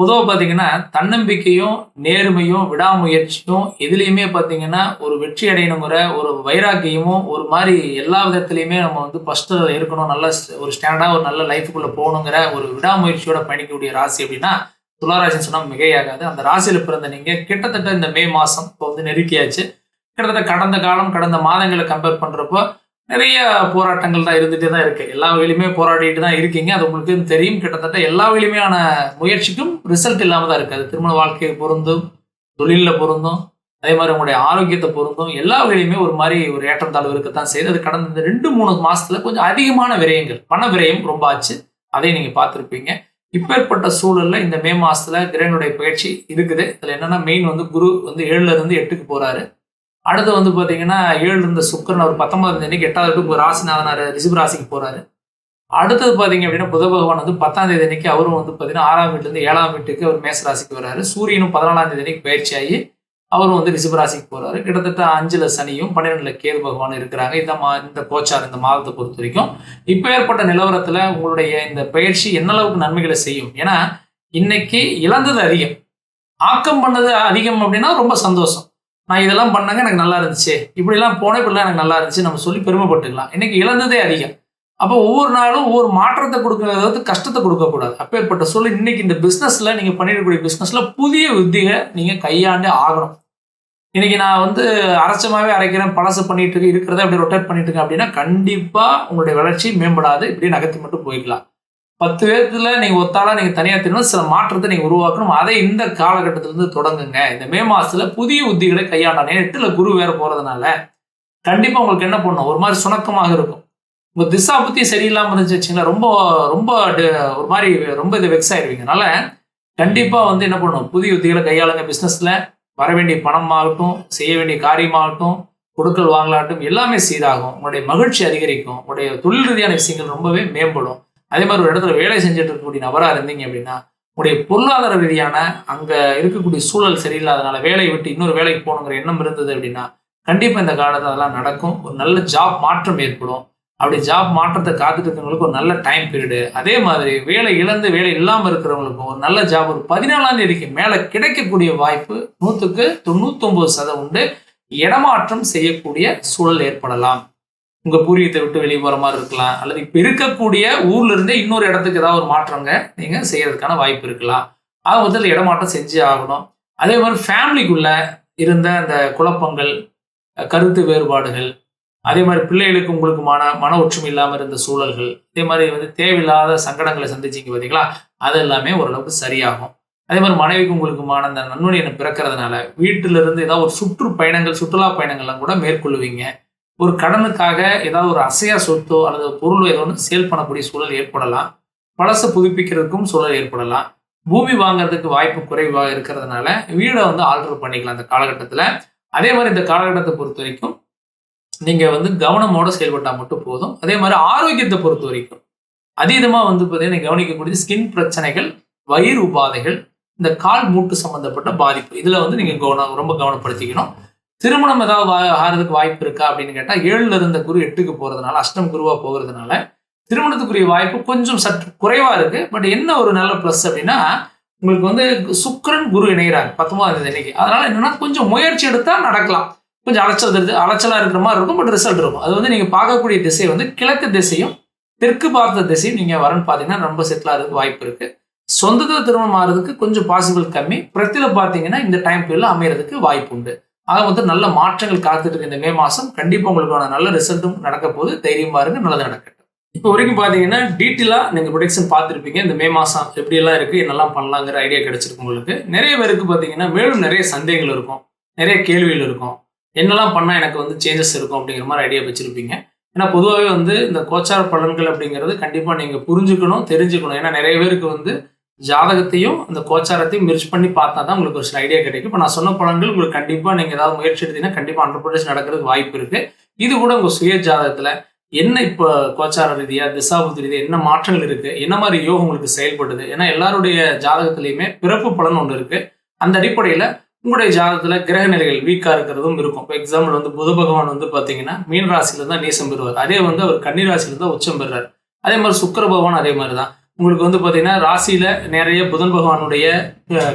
பொதுவாக பார்த்தீங்கன்னா தன்னம்பிக்கையும் நேர்மையும் விடாமுயற்சியும் எதுலேயுமே பார்த்தீங்கன்னா ஒரு வெற்றி அடையணுங்கிற ஒரு வைராக்கியமும் ஒரு மாதிரி எல்லா விதத்துலையுமே நம்ம வந்து ஃபஸ்ட்டு இருக்கணும். நல்ல ஒரு ஸ்டாண்டாக ஒரு நல்ல லைஃபுக்குள்ளே போகணுங்கிற ஒரு விடாமுயற்சியோட பயணிக்கக்கூடிய ராசி அப்படின்னா துளாராசின்னு சொன்னால் மிகையாகாது. அந்த ராசியில் பிறந்த நீங்கள் கிட்டத்தட்ட இந்த மே மாதம் இப்போ வந்து நெருக்கியாச்சு. கிட்டத்தட்ட கடந்த காலம் கடந்த மாதங்களை கம்பேர் பண்ணுறப்போ நிறைய போராட்டங்கள் தான் இருந்துகிட்டே தான் இருக்குது எல்லா வகையிலுமே போராடிட்டு தான் இருக்கீங்க. அது உங்களுக்கு தெரியும். கிட்டத்தட்ட எல்லா வகையிலுமையான முயற்சிக்கும் ரிசல்ட் இல்லாமல் தான் இருக்குது அது திருமண வாழ்க்கையை பொருந்தும் தொழிலில் பொருந்தும் அதே மாதிரி உங்களுடைய ஆரோக்கியத்தை பொருந்தும் எல்லா வகையிலுமே ஒரு மாதிரி ஒரு ஏற்றம் தாழ்வு இருக்கத்தான் செய்யுது. அது கடந்த இந்த ரெண்டு மூணு மாதத்தில் கொஞ்சம் அதிகமான விரயங்கள் பண விரயம் ரொம்ப ஆச்சு. அதை நீங்கள் பார்த்துருப்பீங்க. இப்பேற்பட்ட சூழலில் இந்த மே மாதத்தில் கிரகனுடைய பயிற்சி இருக்குது. இதில் என்னென்னா மெயின் வந்து குரு வந்து ஏழுலேருந்து எட்டுக்கு போகிறாரு அடுத்து வந்து பார்த்தீங்கன்னா ஏழு இருந்த சுக்கரன் அவர் பத்தொன்பதாம் தேதிக்கு எட்டாவது வீட்டுக்கு ராசிநாதனார் ரிஷப ராசிக்கு போறாரு. அடுத்தது பார்த்தீங்க அப்படின்னா புத பகவான் வந்து பத்தாம் தேதி அன்னைக்கு அவரும் வந்து பார்த்தீங்கன்னா ஆறாம் வீட்டுலேருந்து ஏழாம் வீட்டுக்கு அவர் மேச ராசிக்கு வர்றாரு சூரியனும் பதினாலாம் தேதி அன்னைக்கு பயிற்சி ஆகி அவரும் வந்து ரிஷப ராசிக்கு போறாரு. கிட்டத்தட்ட அஞ்சுல சனியும் பன்னிரெண்டுல கேது பகவான் இருக்கிறாங்க. இந்த மா இந்த கோச்சார் இந்த மாதத்தை பொறுத்த வரைக்கும். இப்போ ஏற்பட்ட நிலவரத்துல உங்களுடைய இந்த பயிற்சி என்னளவுக்கு நன்மைகளை செய்யும்? ஏன்னா இன்னைக்கு இழந்தது அதிகம். ஆக்கம் பண்ணது அதிகம் அப்படின்னா ரொம்ப சந்தோஷம். நான் இதெல்லாம் பண்ணாங்க எனக்கு நல்லா இருந்துச்சு. இப்படிலாம் போன இப்படிலாம் எனக்கு நல்லா இருந்துச்சு. நம்ம சொல்லி பெருமைப்பட்டுக்கலாம். இன்னைக்கு இழந்ததே அதிகம். அப்போ ஒவ்வொரு நாளும் ஒவ்வொரு மாற்றத்தை கொடுக்கறது கஷ்டத்தை கொடுக்கக்கூடாது. அப்பேற்பட்ட சூழல் இன்னைக்கு இந்த பிஸ்னஸில் நீங்கள் பண்ணிடக்கூடிய பிஸ்னஸில் புதிய வித்தியை நீங்கள் கையாண்டே ஆகணும். இன்னைக்கு நான் வந்து அரசமாகவே அரைக்கிறேன் பழசு பண்ணிட்டு இருக்கு இருக்கிறத அப்படி ரொட்டேட் பண்ணிட்டு இருக்கேன் அப்படின்னா கண்டிப்பாக உங்களுடைய வளர்ச்சி மேம்படாது. இப்படி நகர்த்தி மட்டும் போய்க்கலாம் பத்து பேர்த்துல நீங்க ஒத்தாளா நீங்க தனியா தெரியணும் சில மாற்றத்தை நீங்க உருவாக்கணும். அதை இந்த காலகட்டத்தில இருந்து தொடங்குங்க. இந்த மே மாசத்துல புதிய உத்திகளை கையாண்டானே எட்டுல குரு வேற போறதுனால கண்டிப்பா உங்களுக்கு என்ன பண்ணும் ஒரு மாதிரி சுணக்கமாக இருக்கும். உங்க திசா புத்தி சரியில்லாம இருந்துச்சு வச்சுங்களா ரொம்ப ரொம்ப ஒரு மாதிரி ரொம்ப இது வெக்ஸ் ஆயிருவீங்க. அதனால கண்டிப்பா வந்து என்ன பண்ணும் புதிய உத்திகளை கையாளுங்க. பிசினஸ்ல வர வேண்டிய பணமாகட்டும் செய்ய வேண்டிய காரியமாகட்டும் கொடுக்கல் வாங்கலாகட்டும் எல்லாமே சீராகும். உங்களுடைய மகிழ்ச்சி அதிகரிக்கும். உங்களுடைய தொழில் ரீதியான விஷயங்கள் ரொம்பவே மேம்படும். அதே மாதிரி ஒரு இடத்துல வேலை செஞ்சுட்டு இருக்கக்கூடிய நபராக இருந்தீங்க அப்படின்னா உங்களுடைய பொருளாதார ரீதியான அங்கே இருக்கக்கூடிய சூழல் சரியில்லாதனால வேலையை விட்டு இன்னொரு வேலைக்கு போகணுங்கிற எண்ணம் இருந்தது அப்படின்னா கண்டிப்பாக இந்த காலத்தில் அதெல்லாம் நடக்கும். ஒரு நல்ல ஜாப் மாற்றம் ஏற்படும். அப்படி ஜாப் மாற்றத்தை காத்துட்டு இருக்கவங்களுக்கு ஒரு நல்ல டைம் பீரியடு அதே மாதிரி வேலை இழந்து வேலை இல்லாமல் இருக்கிறவங்களுக்கும் ஒரு நல்ல ஜாப் ஒரு பதினாலாம் தேதிக்கு மேலே கிடைக்கக்கூடிய வாய்ப்பு நூற்றுக்கு தொண்ணூத்தொம்பது சதம் உண்டு. இடமாற்றம் செய்யக்கூடிய சூழல் ஏற்படலாம். உங்க பூர்வீகத்தை விட்டு வெளியே போற மாதிரி இருக்கலாம். அல்லது இப்போ இருக்கக்கூடிய ஊர்ல இருந்தே இன்னொரு இடத்துக்கு ஏதாவது ஒரு மாற்றங்க நீங்க செய்யறதுக்கான வாய்ப்பு இருக்கலாம். அது வந்து இடமாற்றம் செஞ்சே ஆகணும். அதே மாதிரி ஃபேமிலிக்குள்ள இருந்த அந்த குழப்பங்கள் கருத்து வேறுபாடுகள் அதே மாதிரி பிள்ளைகளுக்கு உங்களுக்கு மன மன ஒற்றுமை இல்லாமல் இருந்த சூழல்கள் அதே மாதிரி வந்து தேவையில்லாத சங்கடங்களை சந்திச்சிங்க பார்த்தீங்களா அது எல்லாமே ஓரளவுக்கு சரியாகும். அதே மாதிரி மனைவிக்கு உங்களுக்குமான அந்த நன்னுடைய பிறக்கிறதுனால வீட்டிலிருந்து ஏதாவது ஒரு சுற்றுப்பயணங்கள் சுற்றுலா பயணங்கள்லாம் கூட மேற்கொள்ளுவீங்க. ஒரு கடனுக்காக ஏதாவது ஒரு அசையா சொத்தோ அல்லது பொருளோ ஏதோ ஒன்று சேல் பண்ணக்கூடிய சூழல் ஏற்படலாம். பழசை புதுப்பிக்கிறதுக்கும் சூழல் ஏற்படலாம். பூமி வாங்குறதுக்கு வாய்ப்பு குறைவாக இருக்கிறதுனால வீடை வந்து ஆல்டர் பண்ணிக்கலாம் அந்த காலகட்டத்தில். அதே மாதிரி இந்த காலகட்டத்தை பொறுத்த வரைக்கும் நீங்கள் வந்து கவனமோடு செயல்பட்டால் மட்டும் போதும். அதே மாதிரி ஆரோக்கியத்தை பொறுத்த வரைக்கும் அதீதமாக வந்து பார்த்தீங்கன்னா கவனிக்கக்கூடிய ஸ்கின் பிரச்சனைகள் வயிறு உபாதைகள் இந்த கால் மூட்டு சம்பந்தப்பட்ட பாதிப்பு இதில் வந்து நீங்கள் கவனம் ரொம்ப கவனப்படுத்திக்கணும். திருமணம் ஏதாவது ஆகிறதுக்கு வாய்ப்பு இருக்கா அப்படின்னு கேட்டால் ஏழுல இருந்த குரு எட்டுக்கு போகிறதுனால அஷ்டம் குருவாக போகிறதுனால திருமணத்துக்குரிய வாய்ப்பு கொஞ்சம் சற்று குறைவாக இருக்குது பட் என்ன ஒரு நல்ல ப்ளஸ் அப்படின்னா உங்களுக்கு வந்து சுக்கரன் குரு இணைகிறாங்க பத்தொன்பதாம் தேதி அன்னைக்கு. அதனால என்னன்னா கொஞ்சம் முயற்சி எடுத்தால் நடக்கலாம். கொஞ்சம் அலைச்சல் இருக்கு அலைச்சலாக இருக்கிற மாதிரி இருக்கும் பட் ரிசல்ட் இருக்கும். அது வந்து நீங்கள் பார்க்கக்கூடிய திசை வந்து கிழக்கு திசையும் தெற்கு பார்த்த திசையும் நீங்கள் வரன்னு பார்த்தீங்கன்னா ரொம்ப செட்டில் ஆகிறதுக்கு வாய்ப்பு இருக்குது சொந்தத்தில் திருமணம் ஆகிறதுக்கு கொஞ்சம் பாசிபிள் கம்மி. பிரத்தியில் பார்த்தீங்கன்னா இந்த டைம் பீரியடில் அமையறதுக்கு வாய்ப்பு உண்டு. ஆக வந்து நல்ல மாற்றங்கள் காத்துட்டு இருக்கு இந்த மே மாதம் கண்டிப்பாக உங்களுக்கான நல்ல ரிசல்ட்டும் நடக்க போது தைரியமா இருக்கு நல்லது நடக்கட்டும். இப்போ வரைக்கும் பார்த்தீங்கன்னா டீட்டெயிலாக நீங்கள் ப்ரொடக்ஷன் பார்த்துருப்பீங்க. இந்த மே மாதம் எப்படியெல்லாம் இருக்குது என்னெல்லாம் பண்ணலாங்கிற ஐடியா கிடைச்சிருக்கு உங்களுக்கு. நிறைய பேருக்கு பார்த்தீங்கன்னா மேலும் நிறைய சந்தேகங்கள் இருக்கும். நிறைய கேள்விகள் இருக்கும். என்னெல்லாம் பண்ணால் எனக்கு வந்து சேஞ்சஸ் இருக்கும் அப்படிங்கிற மாதிரி ஐடியா வச்சுருப்பீங்க. ஏன்னா பொதுவாகவே வந்து இந்த கோச்சார பலன்கள் அப்படிங்கிறது கண்டிப்பாக நீங்கள் புரிஞ்சுக்கணும் தெரிஞ்சுக்கணும். ஏன்னா நிறைய பேருக்கு வந்து ஜாதகத்தையும் அந்த கோச்சாரத்தையும் மிர்ச் பண்ணி பார்த்தா தான் உங்களுக்கு ஒரு சில ஐடியா கிடைக்கும். இப்போ நான் சொன்ன பலன்கள் உங்களுக்கு கண்டிப்பாக நீங்கள் ஏதாவது முயற்சி எடுத்தீங்கன்னா கண்டிப்பாக ஹண்ட்ரட் நடக்கிறதுக்கு வாய்ப்பு இருக்குது இது கூட உங்கள் சுய ஜாதகத்தில் என்ன இப்போ கோச்சார ரீதியாக திசாபுத்தி ரீதியாக என்ன மாற்றங்கள் இருக்குது என்ன மாதிரி யோகம் உங்களுக்கு செயல்படுது? ஏன்னா எல்லாருடைய ஜாதகத்துலேயுமே பிறப்பு பலன் ஒன்று இருக்குது அந்த அடிப்படையில் உங்களுடைய ஜாதகத்தில் கிரக நிலைகள் வீக்காக இருக்கிறதும் இருக்கும். இப்போ எக்ஸாம்பிள் வந்து புத பகவான் வந்து பார்த்தீங்கன்னா மீன் ராசியில தான் நீசம் பெறுவார். அதே வந்து அவர் கன்னி ராசியில தான் உச்சம் பெறுறார். அதே மாதிரி சுக்கர பகவான் அதே மாதிரி தான் உங்களுக்கு வந்து பார்த்தீங்கன்னா ராசியில் நிறைய புதன் பகவானுடைய அஹ்,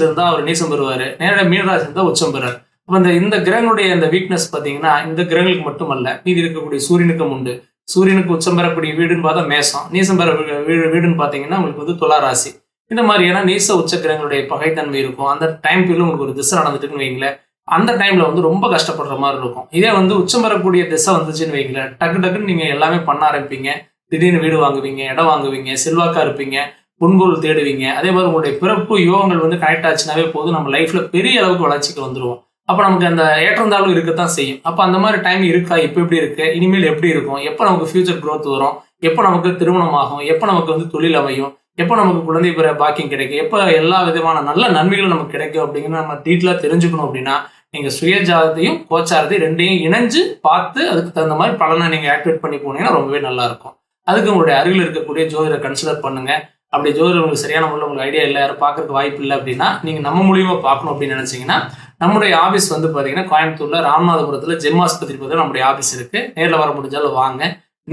இருந்தால் அவர் நீசம் பெறுவார். நேரடியாக மீனராசி இருந்தால் உச்சம் பெறார் அப்ப இந்த இந்த கிரகங்களுடைய இந்த வீக்னஸ் பார்த்தீங்கன்னா இந்த கிரகங்களுக்கு மட்டுமல்ல மீதி இருக்கக்கூடிய சூரியனுக்கும் உண்டு. சூரியனுக்கு உச்சம் பெறக்கூடிய வீடுன்னு பார்த்தா மேசம். நீசம் பெற வீடு வீடுன்னு பார்த்தீங்கன்னா உங்களுக்கு வந்து துலா ராசி. இந்த மாதிரியான நீச உச்ச கிரகங்களுடைய பகைத்தன்மை இருக்கும். அந்த டைம் பீரியட் உங்களுக்கு ஒரு திசை நடந்துட்டுன்னு வைங்களேன். அந்த டைமில் வந்து ரொம்ப கஷ்டப்படுற மாதிரி இருக்கும். இதே வந்து உச்சம் பெறக்கூடிய திசை வந்துச்சுன்னு வைங்களேன். டக்கு டக்குன்னு நீங்கள் எல்லாமே பண்ண ஆரம்பிப்பீங்க. திடீர்னு வீடு வாங்குவீங்க இடம் வாங்குவீங்க செல்வாக்கா இருப்பீங்க பொன்பொருள் தேடுவீங்க. அதே மாதிரி உங்களுடைய பிறப்பு யோகங்கள் வந்து கனெக்ட் ஆச்சுனாவே போதும். நம்ம லைஃப்ல பெரிய அளவுக்கு வளர்ச்சிக்கு வந்துடுவோம் அப்போ நமக்கு அந்த ஏற்றந்தாலும் இருக்கத்தான் செய்யும். அப்போ அந்த மாதிரி டைம் இருக்கா? இப்போ எப்படி இருக்கு? இனிமேல் எப்படி இருக்கும்? எப்போ நமக்கு ஃபியூச்சர் க்ரோத் வரும்? எப்போ நமக்கு திருமணம் ஆகும் எப்போ நமக்கு வந்து தொழில் அமையும்? எப்போ நமக்கு குழந்தை பிற பாக்கியம் கிடைக்கும்? எப்போ எல்லா விதமான நல்ல நன்மைகளும் நமக்கு கிடைக்கும் அப்படிங்கிறத நம்ம டீட்டெயிலாக தெரிஞ்சுக்கணும் அப்படின்னா நீங்கள் சுயஜாதத்தையும் கோச்சாரத்தையும் ரெண்டையும் இணைஞ்சு பார்த்து அதுக்கு தகுந்த மாதிரி பலனை நீங்கள் ஆக்டிவேட் பண்ணி போனீங்கன்னா ரொம்பவே நல்லா இருக்கும். அதுக்கு உங்களுடைய அருகில் இருக்கக்கூடிய ஜோதிடரை கன்சிடர் பண்ணுங்க. அப்படி ஜோதிடர் உங்களுக்கு சரியான முறையில் உங்களுக்கு ஐடியா இல்லை யாரும் பார்க்கறதுக்கு வாய்ப்பு இல்லை அப்படின்னா நீங்கள் நம்ம மூலியமா பார்க்கணும் அப்படின்னு நினைச்சீங்கன்னா நம்முடைய ஆபீஸ் வந்து பார்த்தீங்கன்னா கோயம்புத்தூர்ல ராமநாதபுரத்தில் ஜெம் ஆஸ்பத்திரி பார்த்தீங்கன்னா நம்முடைய ஆபீஸ் இருக்கு. நேரில் வர முடிஞ்சாலும் வாங்க.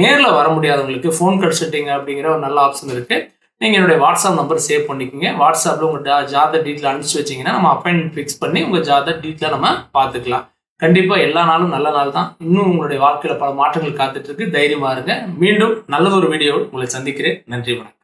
நேரில் வர முடியாதவங்களுக்கு ஃபோன் கன்சல்ட்டிங் அப்படிங்கிற ஒரு நல்ல ஆப்ஷன் இருக்கு. நீங்கள் என்னுடைய வாட்ஸ்அப் நம்பர் சேவ் பண்ணிக்கோங்க. வாட்ஸ்அப்பில் உங்கள் ஜாதர் டீட்டெயில் அனுப்பிச்சு வச்சீங்கன்னா நம்ம அப்பாயின்மெண்ட் ஃபிக்ஸ் பண்ணி உங்கள் ஜாத டீட்டெயிலாக நம்ம பார்த்துக்கலாம். கண்டிப்பாக எல்லா நாளும் நல்ல நாள் தான். இன்னும் உங்களுடைய வாழ்க்கையில் பல மாற்றங்கள் காத்துட்டு இருக்கு. தைரியமா இருங்க. மீண்டும் நல்லதொரு வீடியோவில் உங்களை சந்திக்கிறேன். நன்றி வணக்கம்.